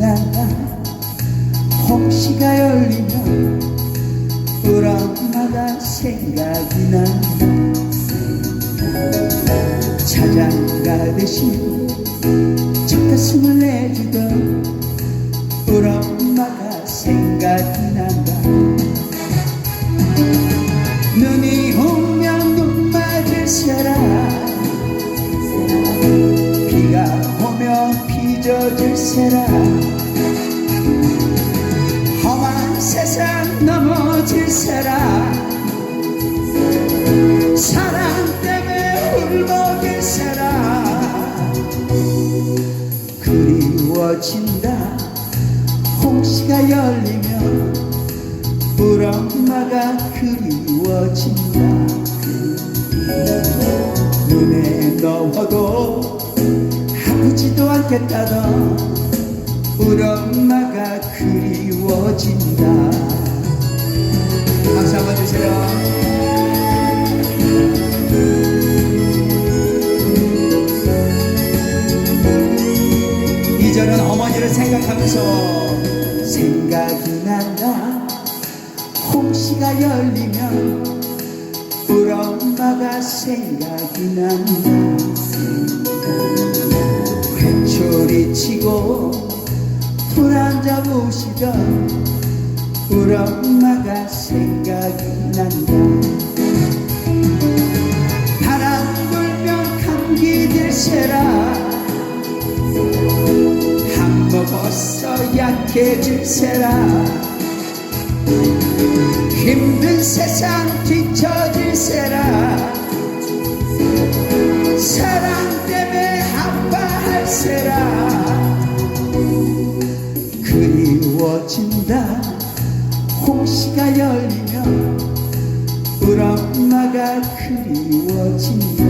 난다 홍시가 열리면 우리 엄마가 생각이 난다 차장 가듯이 첫 가슴을 내주던 우리 엄마가 생각이 난 사람 험한 세상 넘어질 사람 사랑 때문에 울먹일 사람 그리워진다. 홍시가 열리면 우리 엄마가 그리워진다. 눈에 넣어도 않겠다던 우리 엄마가 그리워진다. 박수 한번 주세요. 이절은 어머니를 생각하면서 생각이 난다. 홍시가 열리면 우리 엄마가 생각이 난다 치고 불안 잡으시던 우리 엄마가 생각이 난다. 바람 불면 감기 들세라. 한 먹었어 약해질세라. 힘든 세상 뒤처질세라 그리워진다. 홍시가 열리면 우리 엄마가 그리워진다.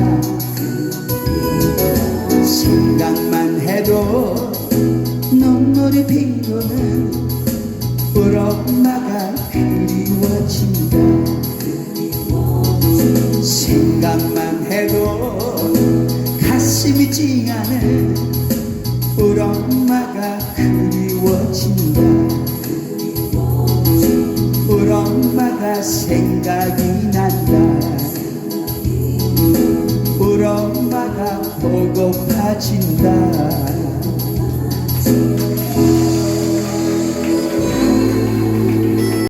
생각만 해도 눈물이 핑도는 우리 엄마가 그리워진다. 생각만 해도 가슴이 찡하는 우리 엄마가 그리워진다 엄마가 생각이 난다. 우리 엄마가 보고파진다.